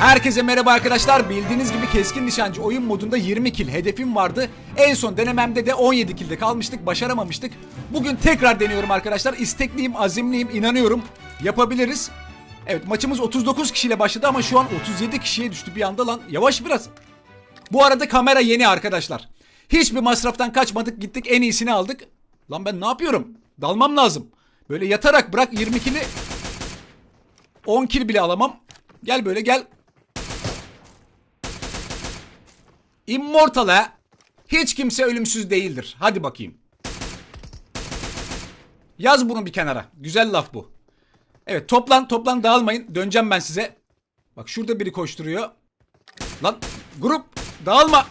Herkese merhaba arkadaşlar. Bildiğiniz gibi keskin nişancı oyun modunda 20 kill hedefim vardı. En son denememde de 17 kilde kalmıştık. Başaramamıştık. Bugün tekrar deniyorum arkadaşlar. İstekliyim, azimliyim, inanıyorum. Yapabiliriz. Evet maçımız 39 kişiyle başladı ama şu an 37 kişiye düştü bir anda lan. Yavaş biraz. Bu arada kamera yeni arkadaşlar. Hiçbir masraftan kaçmadık gittik en iyisini aldık. Lan ben ne yapıyorum? Dalmam lazım. Böyle yatarak bırak 20 kili 10 kill bile alamam. Gel böyle gel. Immortal ha. Hiç kimse ölümsüz değildir. Hadi bakayım. Yaz bunu bir kenara. Güzel laf bu. Evet toplan toplan dağılmayın. Döneceğim ben size. Bak şurada biri koşturuyor. Lan grup dağılma.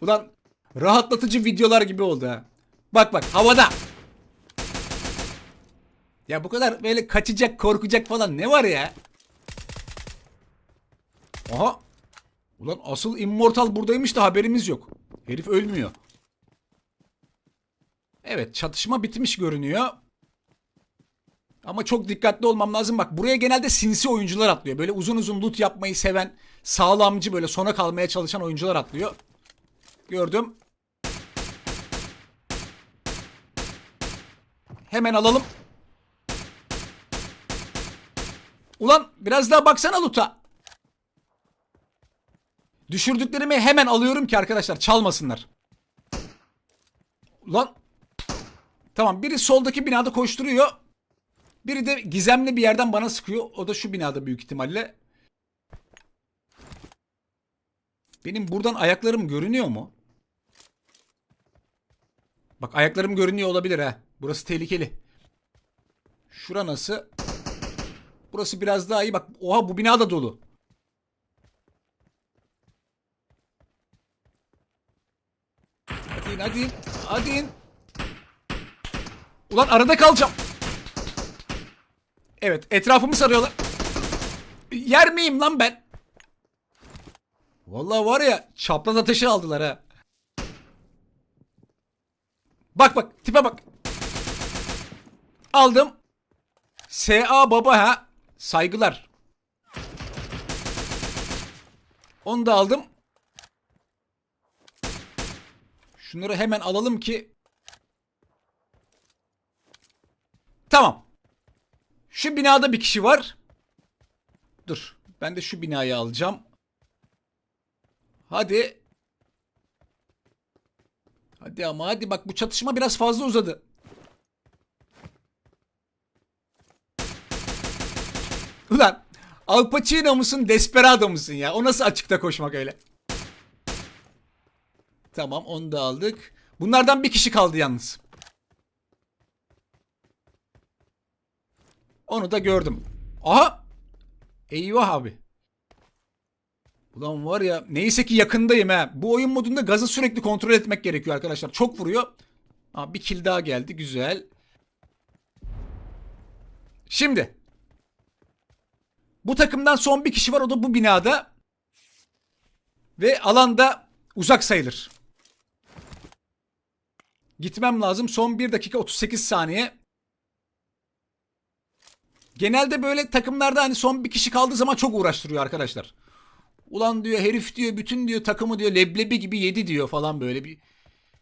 Ulan rahatlatıcı videolar gibi oldu ha. Bak bak havada. Ya bu kadar böyle kaçacak korkacak falan ne var ya? Aha. Ulan asıl Immortal buradaymış da haberimiz yok. Herif ölmüyor. Evet çatışma bitmiş görünüyor. Ama çok dikkatli olmam lazım. Bak buraya genelde sinsi oyuncular atlıyor. Böyle uzun uzun loot yapmayı seven, sağlamcı böyle sona kalmaya çalışan oyuncular atlıyor. Gördüm. Hemen alalım. Ulan biraz daha baksana loot'a. Düşürdüklerimi hemen alıyorum ki arkadaşlar çalmasınlar. Ulan. Tamam biri soldaki binada koşturuyor. Biri de gizemli bir yerden bana sıkıyor. O da şu binada büyük ihtimalle. Benim buradan ayaklarım görünüyor mu? Bak ayaklarım görünüyor olabilir ha. Burası tehlikeli. Şura nasıl? Burası biraz daha iyi. Bak oha bu bina da dolu. İn, hadi in, hadi in. Ulan arada kalacağım. Evet etrafımı sarıyorlar. Yer miyim lan ben? Vallahi var ya çapraz ateşi aldılar ha. Bak bak tipe bak. Aldım. SA baba ha. Saygılar. Onu da aldım. Şunları hemen alalım ki. Tamam. Şu binada bir kişi var. Dur. Ben de şu binayı alacağım. Hadi. Hadi ama hadi bak bu çatışma biraz fazla uzadı. Ulan Al Pacino musun Desperado musun ya? O nasıl açıkta koşmak öyle? Tamam onu da aldık. Bunlardan bir kişi kaldı yalnız. Onu da gördüm. Aha! Eyvah abi. Ulan var ya neyse ki yakındayım ha. Bu oyun modunda gazı sürekli kontrol etmek gerekiyor arkadaşlar. Çok vuruyor. Aa, bir kill daha geldi. Güzel. Şimdi. Bu takımdan son bir kişi var. O da bu binada. Ve alanda uzak sayılır. Gitmem lazım. Son 1 dakika 38 saniye. Genelde böyle takımlarda hani son bir kişi kaldığı zaman çok uğraştırıyor arkadaşlar. Ulan diyor herif diyor bütün diyor takımı diyor leblebi gibi yedi diyor falan böyle bir.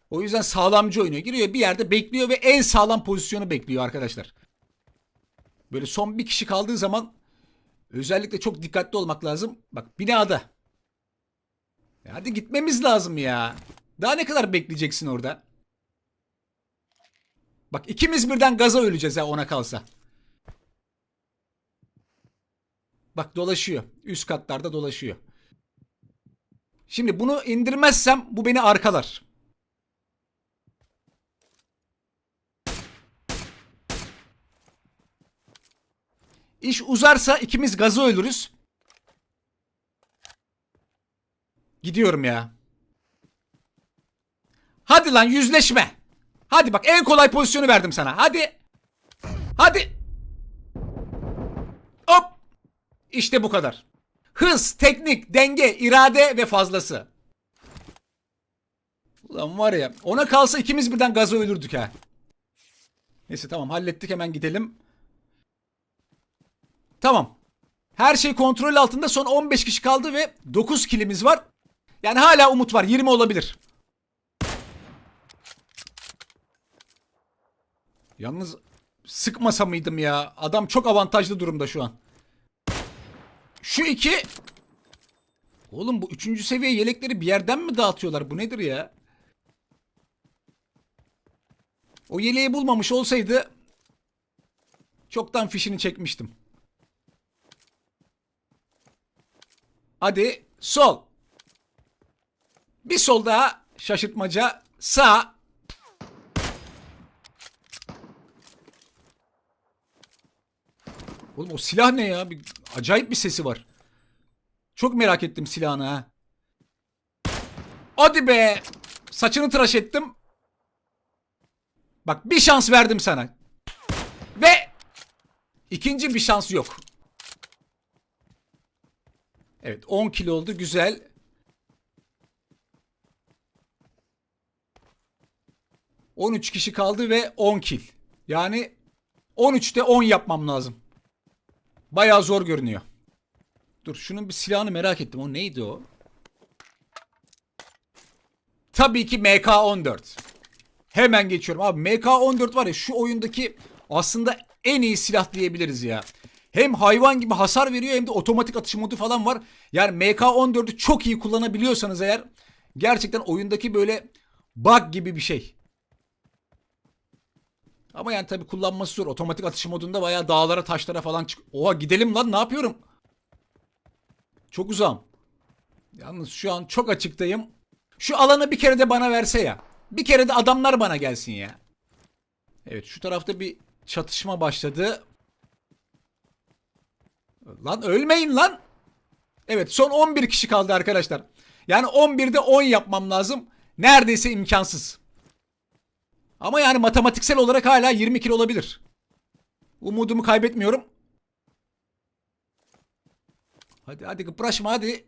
O yüzden sağlamcı oynuyor. Giriyor bir yerde bekliyor ve en sağlam pozisyonu bekliyor arkadaşlar. Böyle son bir kişi kaldığı zaman özellikle çok dikkatli olmak lazım. Bak binada. Ya hadi gitmemiz lazım ya. Daha ne kadar bekleyeceksin orada? Bak ikimiz birden gaza öleceğiz ha ona kalsa. Bak dolaşıyor. Üst katlarda dolaşıyor. Şimdi bunu indirmezsem bu beni arkalar. İş uzarsa ikimiz gazı ölürüz. Gidiyorum ya. Hadi lan yüzleşme. Hadi bak en kolay pozisyonu verdim sana. Hadi. Hadi. Hop. İşte bu kadar. Hız, teknik, denge, irade ve fazlası. Ulan var ya ona kalsa ikimiz birden gazı ölürdük ha. Neyse tamam hallettik hemen gidelim. Tamam. Her şey kontrol altında. Son 15 kişi kaldı ve 9 kilimiz var. Yani hala umut var. 20 olabilir. Yalnız sıkmasa mıydım ya? Adam çok avantajlı durumda şu an. Şu iki... Oğlum bu üçüncü seviye yelekleri bir yerden mi dağıtıyorlar? Bu nedir ya? O yeleği bulmamış olsaydı çoktan fişini çekmiştim. Hadi sol. Bir sol daha şaşırtmaca. Sağ. Oğlum o silah ne ya? Bir, acayip bir sesi var. Çok merak ettim silahını ha. Hadi be. Saçını tıraş ettim. Bak bir şans verdim sana. Ve ikinci bir şans yok. Evet 10 kilo oldu güzel. ...13 kişi kaldı ve 10 kil. Yani 13'te 10 yapmam lazım. Bayağı zor görünüyor. Dur şunun bir silahını merak ettim. O neydi o? Tabii ki MK14. Hemen geçiyorum. Abi MK14 var ya şu oyundaki aslında en iyi silah diyebiliriz ya. Hem hayvan gibi hasar veriyor hem de otomatik atış modu falan var. Yani MK14'ü çok iyi kullanabiliyorsanız eğer gerçekten oyundaki böyle bug gibi bir şey. Ama yani tabi kullanması zor. Otomatik atış modunda bayağı dağlara taşlara falan çık. Oha gidelim lan ne yapıyorum? Çok uzağım. Yalnız şu an çok açıktayım. Şu alanı bir kere de bana verse ya. Bir kere de adamlar bana gelsin ya. Evet şu tarafta bir çatışma başladı. Lan ölmeyin lan. Evet son 11 kişi kaldı arkadaşlar. Yani 11'de 10 yapmam lazım. Neredeyse imkansız. Ama yani matematiksel olarak hala 20 kilo olabilir. Umudumu kaybetmiyorum. Hadi hadi kıpraşma hadi.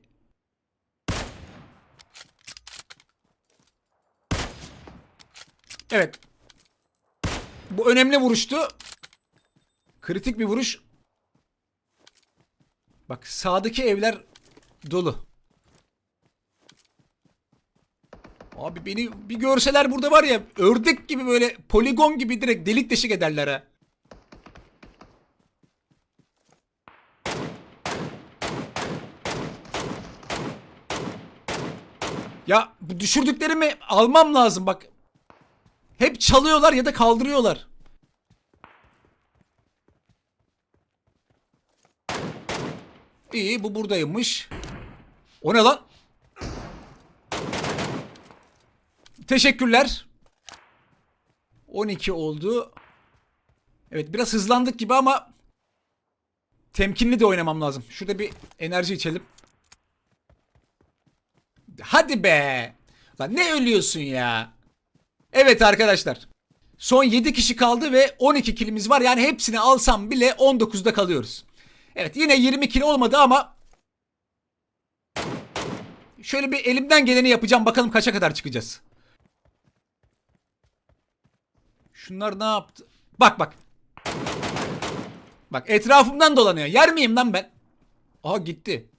Evet. Bu önemli vuruştu. Kritik bir vuruş. Bak sağdaki evler dolu. Abi beni bir görseler burada var ya ördek gibi böyle poligon gibi direkt delik deşik ederler ha. Ya düşürdüklerimi almam lazım bak. Hep çalıyorlar ya da kaldırıyorlar. İyi bu buradaymış. O ne lan? Teşekkürler. 12 oldu. Evet biraz hızlandık gibi ama temkinli de oynamam lazım. Şurada bir enerji içelim. Hadi be. Lan ne ölüyorsun ya? Evet arkadaşlar. Son 7 kişi kaldı ve 12 kilimiz var. Yani hepsini alsam bile 19'da kalıyoruz. Evet yine 20 kilo olmadı ama şöyle bir elimden geleni yapacağım. Bakalım kaça kadar çıkacağız. Şunlar ne yaptı? Bak bak. Bak etrafımdan dolanıyor. Yer miyim lan ben? Aha gitti.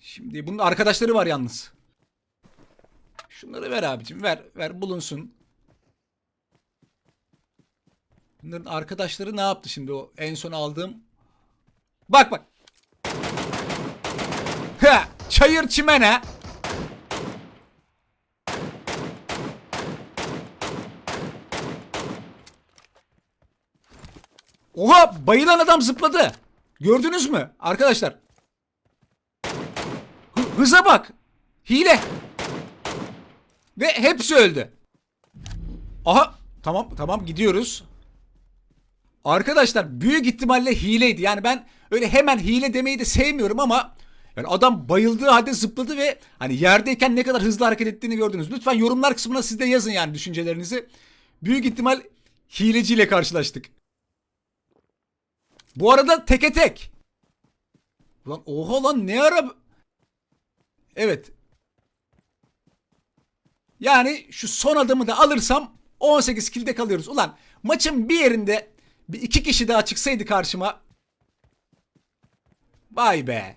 Şimdi bunun arkadaşları var yalnız. Şunları ver abicim ver ver bulunsun. Bunların arkadaşları ne yaptı şimdi o en son aldığım? Bak bak. Ha, çayır çimen Oha bayılan adam zıpladı. Gördünüz mü arkadaşlar? Hı- hıza bak. Hile. Ve hepsi öldü. Aha tamam tamam gidiyoruz. Arkadaşlar büyük ihtimalle hileydi. Yani ben öyle hemen hile demeyi de sevmiyorum ama yani adam bayıldığı halde zıpladı ve hani yerdeyken ne kadar hızlı hareket ettiğini gördünüz. Lütfen yorumlar kısmına siz de yazın yani düşüncelerinizi. Büyük ihtimal hileciyle karşılaştık. Bu arada teke tek. Ulan oha lan ne ara... Evet. Yani şu son adımı da alırsam 18 kilde kalıyoruz. Ulan maçın bir yerinde bir iki kişi daha çıksaydı karşıma Vay be.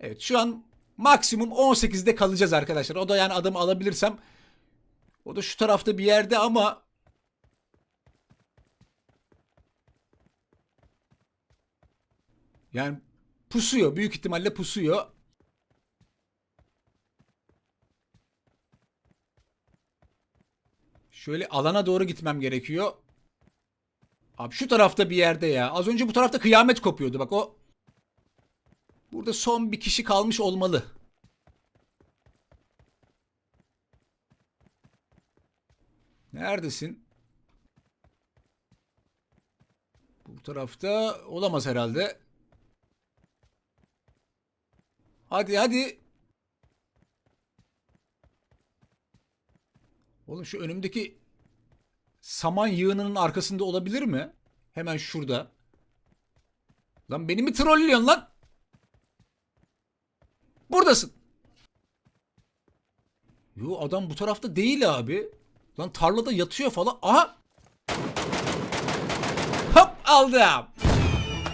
Evet şu an maksimum 18'de kalacağız arkadaşlar. O da yani adamı alabilirsem. O da şu tarafta bir yerde ama yani pusuyor. Büyük ihtimalle pusuyor. Şöyle alana doğru gitmem gerekiyor. Abi şu tarafta bir yerde ya. Az önce bu tarafta kıyamet kopuyordu. Bak o Burada son bir kişi kalmış olmalı. Neredesin? Bu tarafta olamaz herhalde. Hadi hadi. Oğlum şu önümdeki saman yığınının arkasında olabilir mi? Hemen şurada. Lan beni mi trollüyorsun lan? Buradasın. Yo adam bu tarafta değil abi. Lan tarlada yatıyor falan. Aha. Hop aldım.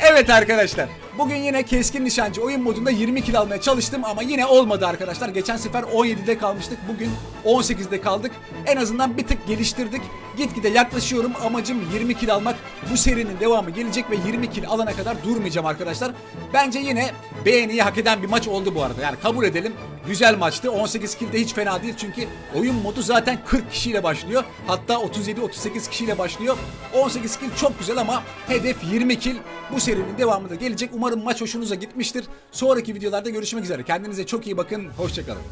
Evet arkadaşlar. Bugün yine keskin nişancı oyun modunda 20 kill almaya çalıştım ama yine olmadı arkadaşlar. Geçen sefer 17'de kalmıştık. Bugün 18'de kaldık. En azından bir tık geliştirdik. Gitgide yaklaşıyorum. Amacım 20 kill almak. Bu serinin devamı gelecek ve 20 kill alana kadar durmayacağım arkadaşlar. Bence yine beğeniyi hak eden bir maç oldu bu arada. Yani kabul edelim. Güzel maçtı. 18 kill de hiç fena değil çünkü oyun modu zaten 40 kişiyle başlıyor. Hatta 37-38 kişiyle başlıyor. 18 kill çok güzel ama hedef 20 kill. Bu serinin devamı da gelecek. Umarım maç hoşunuza gitmiştir. Sonraki videolarda görüşmek üzere. Kendinize çok iyi bakın. Hoşçakalın.